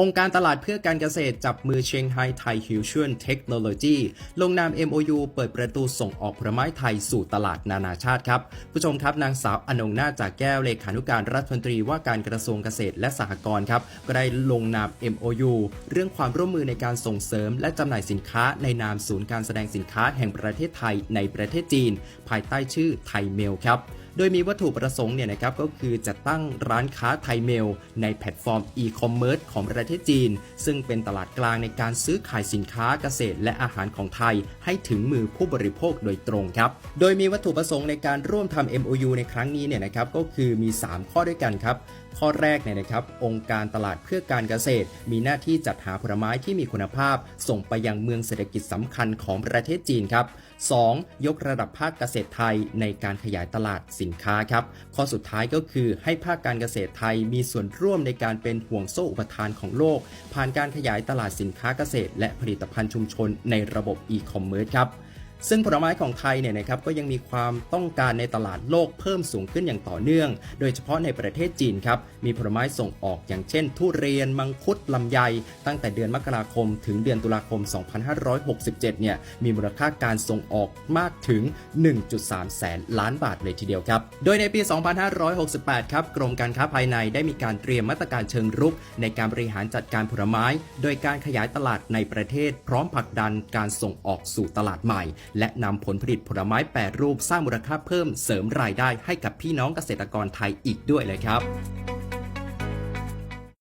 องค์การตลาดเพื่อการเกษตรจับมือเชียงไฮ้ไทยฮิวชวนเทคโนโลยีลงนาม MOU เปิดประตูส่งออกผลไม้ไทยสู่ตลาดนานาชาติครับ ผู้ชมครับนางสาวอนงนาจจากแก้วเลขานุการรัฐมนตรีว่าการกระทรวงเกษตรและสหกรณ์ครับ ก็ได้ลงนาม MOU เรื่องความร่วมมือในการส่งเสริม และจำหน่ายสินค้าในนามศูนย์การแสดงสินค้าแห่งประเทศไทยในประเทศจีน ภายใต้ชื่อไทยเมลครับ โดยมีวัตถุประสงค์เนี่ยนะครับก็คือจะตั้งร้านค้าไทยเมล ในแพลตฟอร์มอีคอมเมิร์ซของประเทศจีน ซึ่งเป็นตลาดกลางในการซื้อขายสินค้าเกษตร และอาหารของไทย ให้ถึงมือผู้บริโภคโดยตรงครับ โดยมีวัตถุประสงค์ในการร่วมทำ MOU ในครั้งนี้เนี่ยนะครับก็คือมี 3 ข้อด้วยกันครับข้อแรกเนี่ยนะครับ องค์การตลาดเพื่อการเกษตร มีหน้าที่จัดหาผลไม้ที่มีคุณภาพ ส่งไปยังเมืองเศรษฐกิจสำคัญของประเทศจีนครับ 2. ยกระดับภาคเกษตรไทยในการขยายตลาดสินค้าครับ ข้อสุดท้ายก็คือให้ภาคการเกษตรไทยมีส่วนร่วมในการเป็นห่วงโซ่อุปทานของโลก ผ่านการขยายตลาดสินค้าเกษตร และผลิตภัณฑ์ชุมชนในระบบอีคอมเมิร์ซครับ ซึ่งผลไม้ของไทยเนี่ยนะครับก็ยังมีความต้องการในตลาดโลกเพิ่มสูงขึ้นอย่างต่อเนื่อง โดยเฉพาะในประเทศจีนครับ มีผลไม้ส่งออกอย่างเช่น ทุเรียน มังคุด ลำไย ตั้งแต่เดือนมกราคม ถึงเดือนตุลาคม 2567 เนี่ย มีมูลค่าการส่งออกมากถึง 1.3 แสนล้านบาทเลยทีเดียวครับ โดยในปี 2568 ครับ กรมการค้าภายในได้มีการเตรียมมาตรการเชิงรุก ในการบริหารจัดการผลไม้ โดยการขยายตลาดในประเทศ พร้อมผลักดันการส่งออกสู่ตลาดใหม่และนำผลผลิตผลไม้แปรรูปสร้างมูลค่าเพิ่มเสริมรายได้ให้กับพี่น้องเกษตรกรไทยอีกด้วยเลยครับ